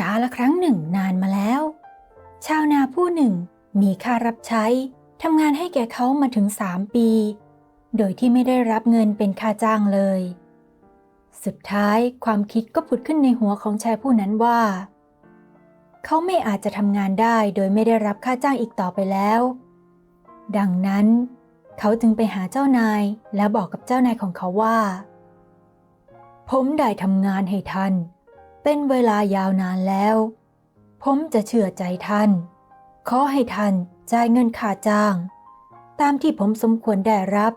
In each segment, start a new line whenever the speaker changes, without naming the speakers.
กาละครั้งหนึ่งนานมาแล้ว ชาวนาผู้หนึ่งมีค่ารับใช้ทำงานให้แก่เขามาถึงสามปี โดยที่ไม่ได้รับเงินเป็นค่าจ้างเลย สุดท้ายความคิดก็ผุดขึ้นในหัวของชายผู้นั้นว่า เขาไม่อาจจะทำงานได้โดยไม่ได้รับค่าจ้างอีกต่อไปแล้ว ดังนั้น เขาจึงไปหาเจ้านายและบอกกับเจ้านายของเขาว่า ผมได้ทำงานให้ท่าน เป็นเวลายาวนานแล้ว ผมจะเชื่อใจท่าน ขอให้ท่านจ่ายเงินค่าจ้าง ตามที่ผมสมควรได้รับ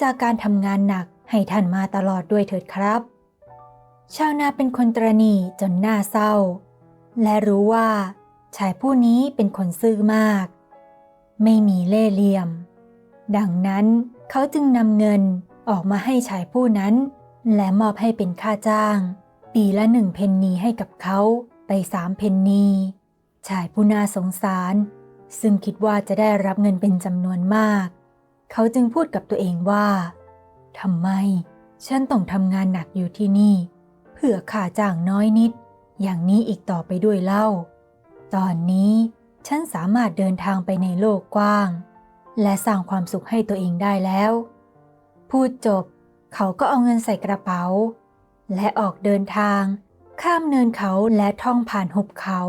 จากการทำงานหนักให้ท่านมาตลอดด้วยเถิดครับ ชาวนาเป็นคนตรณีจนหน้าเศร้า และรู้ว่าชายผู้นี้เป็นคนซื่อมาก ไม่มีเล่ห์เหลี่ยม ดังนั้นเขาจึงนำเงินออกมาให้ชายผู้นั้น และมอบให้เป็นค่าจ้าง ปีละหนึ่งเพนนีให้กับเขาไปสามเพนนี ชายผู้น่าสงสาร ซึ่งคิดว่าจะได้รับเงินเป็นจำนวนมาก เขาจึงพูดกับตัวเองว่าทำไม ฉันต้องทำงานหนักอยู่ที่นี่ เพื่อค่าจ้างน้อยนิด อย่างนี้อีกต่อไปด้วยเล่า ตอนนี้ฉันสามารถเดินทางไปในโลกกว้าง และสร้างความสุขให้ตัวเองได้แล้ว พูดจบ เขาก็เอาเงินใส่กระเป๋า และออกเดินทาง ข้ามเนินเขาและท่องผ่านหุบเขา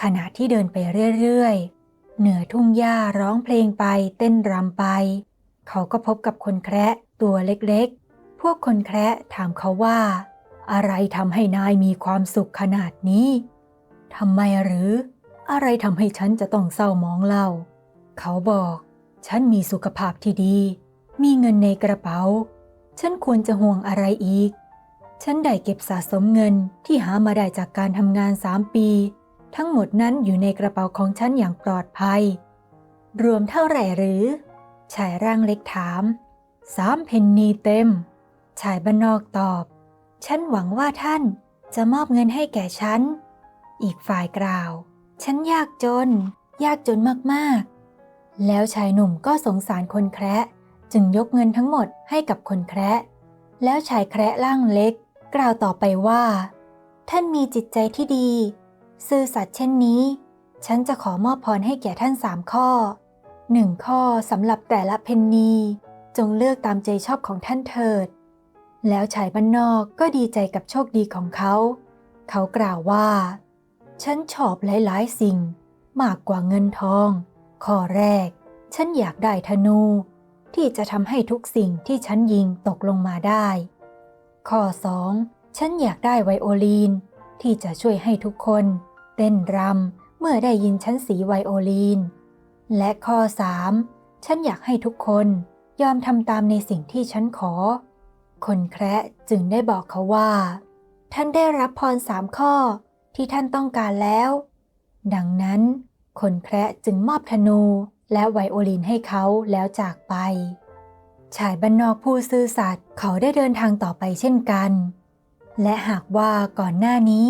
ขณะที่เดินไปเรื่อยๆ เหนือทุ่งหญ้าร้องเพลงไปเต้นรำไป เขาก็พบกับคนแคระตัวเล็กๆ พวกคนแคระถามเขาว่า อะไรทำให้นายมีความสุขขนาดนี้ทำไมหรือ อะไรทำให้ฉันจะต้องเศร้ามองเล่า เขาบอก ฉันมีสุขภาพที่ดี มีเงินในกระเป๋า ฉันควรจะห่วงอะไรอีก ฉันได้เก็บสะสมเงินที่หามาได้จากการทำงานสามปี ทั้งหมดนั้นอยู่ในกระเป๋าของฉันอย่างปลอดภัย รวมเท่าไหร่หรือ ชายร่างเล็กถามสามเพนนีเต็ม ชายบ้านนอกตอบ ฉันหวังว่าท่านจะมอบเงินให้แก่ฉัน อีกฝ่ายกล่าว ฉันยากจน ยากจนมากๆ แล้วชายหนุ่มก็สงสารคนแคระจึงยกเงินทั้งหมดให้กับคนแคระแล้วชายแคระร่างเล็ก กล่าวต่อไปว่า ท่านมีจิตใจที่ดี ซื่อสัตย์เช่นนี้ ฉันจะขอมอบพรให้แก่ท่านสามข้อหนึ่งข้อสำหรับแต่ละเพนนีจงเลือกตามใจชอบของท่านเถิด แล้วชายบ้านนอกก็ดีใจกับโชคดีของเขา เขากล่าวว่า ฉันชอบหลายๆสิ่ง มากกว่าเงินทอง ข้อแรก ฉันอยากได้ธนู ที่จะทำให้ทุกสิ่งที่ฉันยิงตกลงมาได้ ข้อสองฉันอยากได้ไวโอลีน ที่จะช่วยให้ทุกคน เต้นรำเมื่อได้ยินฉันสีไวโอลีน และข้อสามฉันอยากให้ทุกคนยอมทำตามในสิ่งที่ฉันขอ คนแคระจึงได้บอกเขาว่า ท่านได้รับพรสามข้อที่ท่านต้องการแล้ว ดังนั้น คนแคระจึงมอบธนูและไวโอลินให้เขาแล้วจากไป ชายบ้านนอกผู้ซื่อสัตย์เขาได้เดินทางต่อไปเช่นกัน และหากว่าก่อนหน้านี้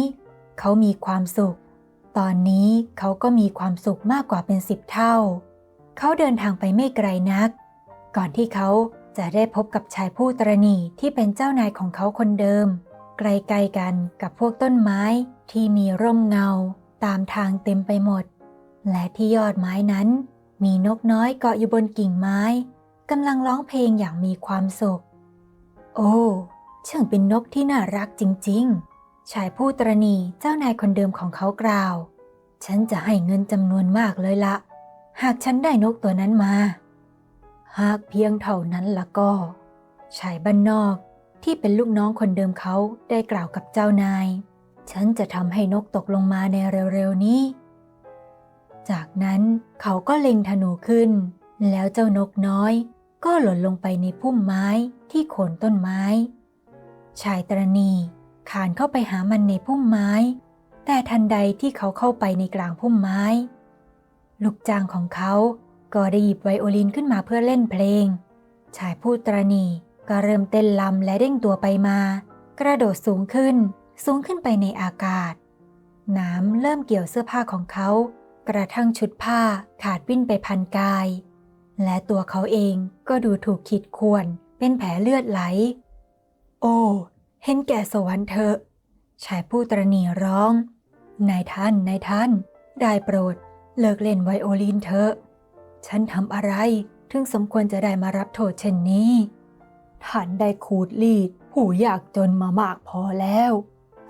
เขามีความสุข ตอนนี้เขาก็มีความสุขมากกว่าเป็นสิบเท่า เขาเดินทางไปไม่ไกลนัก ก่อนที่เขาจะได้พบกับชายผู้ตรณีที่เป็นเจ้านายของเขาคนเดิม ไกลๆกันกับพวกต้นไม้ที่มีร่มเงา ตามทางเต็มไปหมด และที่ยอดไม้นั้น มีนกน้อยเกาะอยู่บนกิ่งไม้ กำลังร้องเพลงอย่างมีความสุข โอ้ช่างเป็นนกที่น่ารักจริง ๆ ชายผู้ตรณีเจ้านายคนเดิมของเขากล่าว ฉันจะให้เงินจำนวนมากเลยละ หากฉันได้นกตัวนั้นมา หากเพียงเท่านั้นละก็ ชายบ้านนอกที่เป็นลูกน้องคนเดิมเขาได้กล่าวกับเจ้านาย ฉันจะทำให้นกตกลงมาในเร็วๆนี้ จากนั้นเขาก็เล็งธนูขึ้น แล้วเจ้านกน้อย ก็หล่นลงไปในพุ่มไม้ที่โคนต้นไม้ ชายตรณีขานเข้าไปหามันในพุ่มไม้ แต่ทันใดที่เขาเข้าไปในกลางพุ่มไม้ ลูกจ้างของเขาก็ได้หยิบไวโอลินขึ้นมาเพื่อเล่นเพลง ชายผู้ตรณีก็เริ่มเต้นลำและเด้งตัวไปมา กระโดดสูงขึ้น สูงขึ้นไปในอากาศ น้ำเริ่มเกี่ยวเสื้อผ้าของเขา กระทั่งชุดผ้าขาดวิ่นไปพันกาย และตัวเขาเองก็ดูถูกขีดข่วนเป็นแผลเลือดไหล โอ้ เห็นแก่สวรรค์เถอะ ชายผู้ตรณีร้อง นายท่าน นายท่าน ได้โปรด เลิกเล่นไวโอลินเถอะ ฉันทำอะไรถึงสมควรจะได้มารับโทษเช่นนี้ ท่านได้ขูดลีด ผู้ยากจนมามากพอแล้ว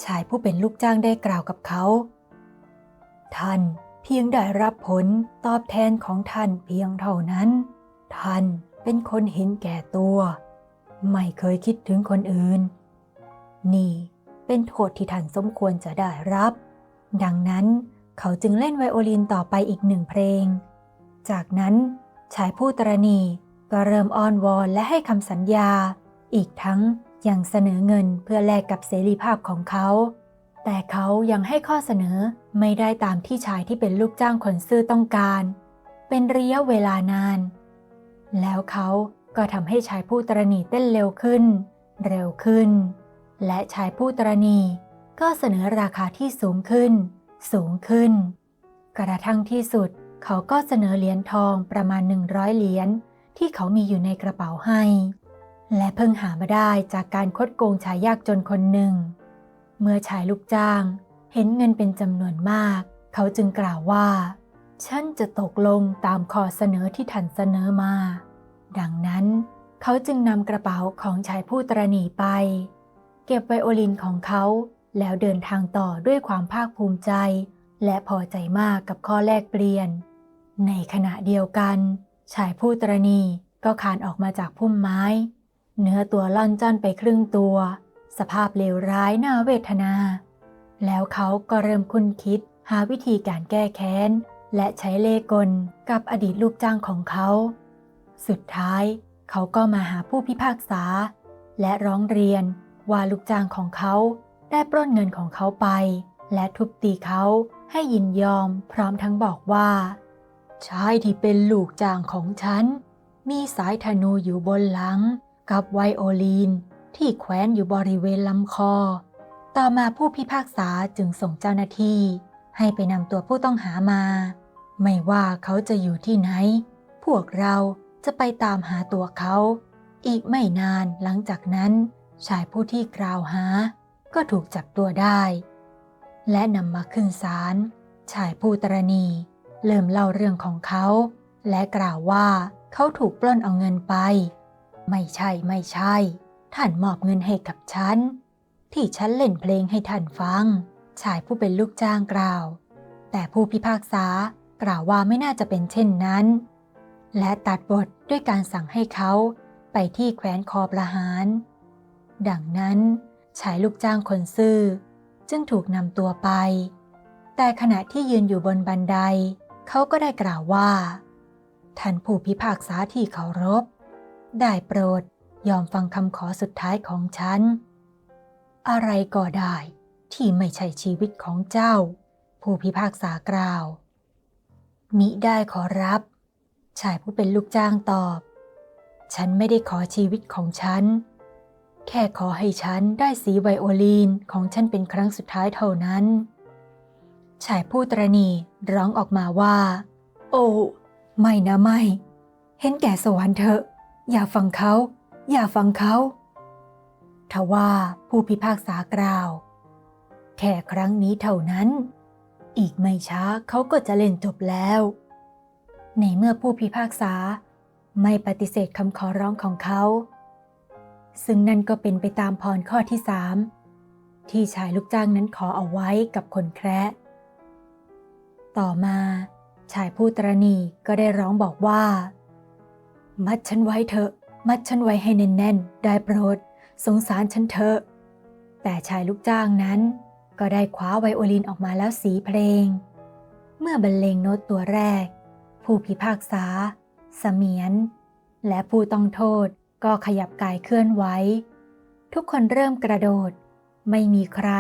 ชายผู้เป็นลูกจ้างได้กล่าวกับเขา ท่าน พียงได้รับผลตอบแทนของท่านเพียงเท่านั้น ท่านเป็นคนเห็นแก่ตัว ไม่เคยคิดถึงคนอื่น นี่เป็นโทษที่ท่านสมควรจะได้รับ ดังนั้นเขาจึงเล่นไวโอลินต่อไปอีกหนึ่งเพลง จากนั้นชายผู้ตรณีก็เริ่มอ้อนวอนและให้คำสัญญา อีกทั้งยังเสนอเงินเพื่อแลกกับเสรีภาพของเขา แต่เขายังให้ข้อเสนอไม่ได้ตามที่ชายที่เป็นลูกจ้างคนซื่อต้องการ เป็นระยะเวลานาน แล้วเขาก็ทำให้ชายผู้ตรณีเต้นเร็วขึ้น เร็วขึ้น และชายผู้ตรณีก็เสนอราคาที่สูงขึ้น สูงขึ้น กระทั่งที่สุดเขาก็เสนอเหรียญทองประมาณ 100 เหรียญที่เขามีอยู่ในกระเป๋าให้ และเพิ่งหามาได้จากการคดโกงชายยากจนคนหนึ่ง เมื่อชายลูกจ้างเห็นเงินเป็นจำนวนมาก เขาจึงกล่าวว่า ฉันจะตกลงตามข้อเสนอที่ท่านเสนอมา ดังนั้น เขาจึงนำกระเป๋าของชายผู้ตรณีไป เก็บไวโอลินของเขาแล้วเดินทางต่อด้วยความภาคภูมิใจ และพอใจมากกับข้อแลกเปลี่ยน ในขณะเดียวกัน ชายผู้ตรณีก็คานออกมาจากพุ่มไม้ เนื้อตัวล่อนจ้อนไปครึ่งตัว สภาพเลวร้ายน่าเวทนา แล้วเขาก็เริ่มคุ้นคิดหาวิธีการแก้แค้น และใช้เล่กลกับอดีตลูกจ้างของเขา สุดท้ายเขาก็มาหาผู้พิพากษา และร้องเรียนว่าลูกจ้างของเขาได้ปล้นเงินของเขาไป และทุบตีเขาให้ยินยอมพร้อมทั้งบอกว่าชายที่เป็นลูกจ้างของฉัน มีสายธนูอยู่บนหลัง กับไวโอลิน ที่แขวนอยู่บริเวณลำคอ ต่อมาผู้พิพากษาจึงส่งเจ้าหน้าที่ ให้ไปนำตัวผู้ต้องหามา ไม่ว่าเขาจะอยู่ที่ไหน พวกเราจะไปตามหาตัวเขา อีกไม่นานหลังจากนั้น ชายผู้ที่กล่าวหา ก็ถูกจับตัวได้ และนำมาขึ้นศาลชายผู้ตรณีเริ่มเล่าเรื่องของเขา และกล่าวว่าเขาถูกปล้นเอาเงินไป ไม่ใช่ไม่ใช่ ท่านมอบเงินให้กับฉัน ที่ฉันเล่นเพลงให้ท่านฟัง ชายผู้เป็นลูกจ้างกล่าว แต่ผู้พิพากษากล่าวว่าไม่น่าจะเป็นเช่นนั้น และตัดบทด้วยการสั่งให้เขาไปที่แขวนคอประหาร ดังนั้นชายลูกจ้างคนซื่อ จึงถูกนำตัวไป แต่ขณะที่ยืนอยู่บนบันได เขาก็ได้กล่าวว่า ท่านผู้พิพากษาที่เคารพ ได้โปรด ยอมฟังคำขอสุดท้ายของฉัน อะไรก็ได้ที่ไม่ใช่ชีวิตของเจ้า ผู้พิพากษากล่าว มิได้ขอรับ ชายผู้เป็นลูกจ้างตอบ ฉันไม่ได้ขอชีวิตของฉัน แค่ขอให้ฉันได้สีไวโอลินของฉันเป็นครั้งสุดท้ายเท่านั้น ชายผู้ตรณีร้องออกมาว่า โอ้ ไม่นะไม่ เห็นแก่สวรรค์เถอะ อย่าฟังเขา อย่าฟังเขาทว่าผู้พิพากษากล่าว แค่ครั้งนี้เท่านั้น อีกไม่ช้าเขาก็จะเล่นจบแล้ว ในเมื่อผู้พิพากษาไม่ปฏิเสธคำขอร้องของเขา ซึ่งนั่นก็เป็นไปตามพรข้อที่สามที่ชายลูกจ้างนั้นขอเอาไว้กับคนแคระ ต่อมาชายผู้ตรณีก็ได้ร้องบอกว่า มัดฉันไว้เถอะ มัดฉันไว้ให้แน่นๆ ได้โปรด สงสารฉันเถอะ แต่ชายลูกจ้างนั้น ก็ได้คว้าไวโอลินออกมาแล้วสีเพลง เมื่อบรรเลงโน้ตตัวแรก ผู้พิพากษา เสมียน และผู้ต้องโทษก็ขยับกายเคลื่อนไหวทุกคนเริ่มกระโดด ไม่มีใคร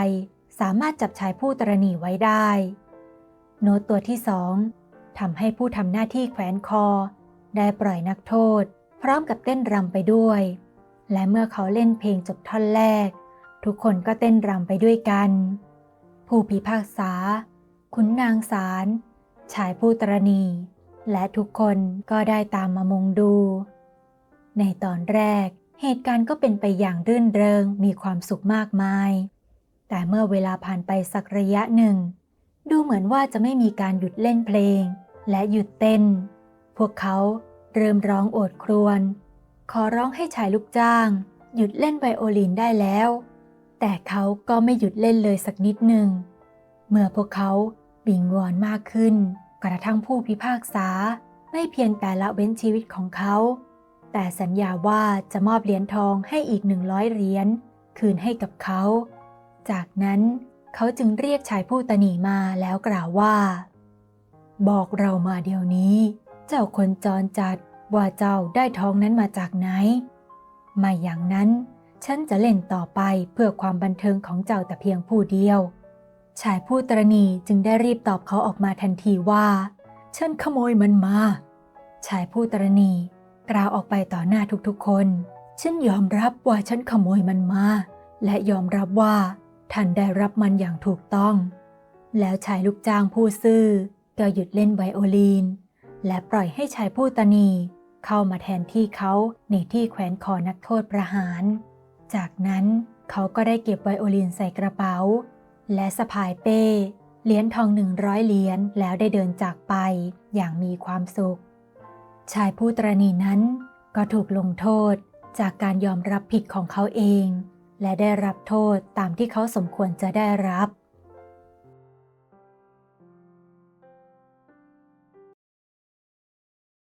สามารถจับชายผู้ตรณีไว้ได้ โน้ตตัวที่สองทำให้ผู้ทำหน้าที่แขวนคอ ได้ปล่อยนักโทษ พร้อมกับเต้นรำไปด้วย และเมื่อเขาเล่นเพลงจบท่อนแรก ทุกคนก็เต้นรำไปด้วยกัน ผู้พิพากษา ขุนนางสารชายผู้ตรณี และทุกคนก็ได้ตามมามุงดู ในตอนแรกเหตุการณ์ก็เป็นไปอย่างรื่นเริงมีความสุขมากมาย แต่เมื่อเวลาผ่านไปสักระยะหนึ่ง ดูเหมือนว่าจะไม่มีการหยุดเล่นเพลง และหยุดเต้น พวกเขา เริ่มร้องโอดครวญขอร้องให้ชายลูกจ้าง หยุดเล่นไวโอลินได้แล้ว แต่เขาก็ไม่หยุดเล่นเลยสักนิดหนึ่ง เมื่อพวกเขาวิงวอนมากขึ้น กระทั่งผู้พิพากษาไม่เพียงแต่ละเว้นชีวิตของเขา แต่สัญญาว่าจะมอบเหรียญทองให้อีกหนึ่งร้อยเหรียญคืนให้กับเขา จากนั้นเขาจึงเรียกชายผู้ตนีมาแล้วกล่าวว่า บอกเรามาเดี๋ยวนี้ เจ้าคนจรจัด ว่าเจ้าได้ทองนั้นมาจากไหน ไม่อย่างนั้น ฉันจะเล่นต่อไปเพื่อความบันเทิงของเจ้าแต่เพียงผู้เดียว ชายผู้ตรณีจึงได้รีบตอบเขาออกมาทันทีว่า ฉันขโมยมันมา ชายผู้ตรณีกล่าวออกไปต่อหน้าทุกๆคน ฉันยอมรับว่าฉันขโมยมันมา และยอมรับว่าท่านได้รับมันอย่างถูกต้อง แล้วชายลูกจ้างผู้ซื่อก็หยุดเล่นไวโอลินและปล่อยให้ชายผู้ตรณี เข้ามาแทนที่เขาในที่แขวนคอนักโทษประหาร จากนั้นเขาก็ได้เก็บไวโอลินใส่กระเป๋า และสะพายเป้เหรียญทองหนึ่งร้อยเหรียญแล้วได้เดินจากไปอย่างมีความสุข ชายผู้ตรณีนั้นก็ถูกลงโทษจากการยอมรับผิดของเขาเอง และได้รับโทษตามที่เขาสมควรจะได้รับ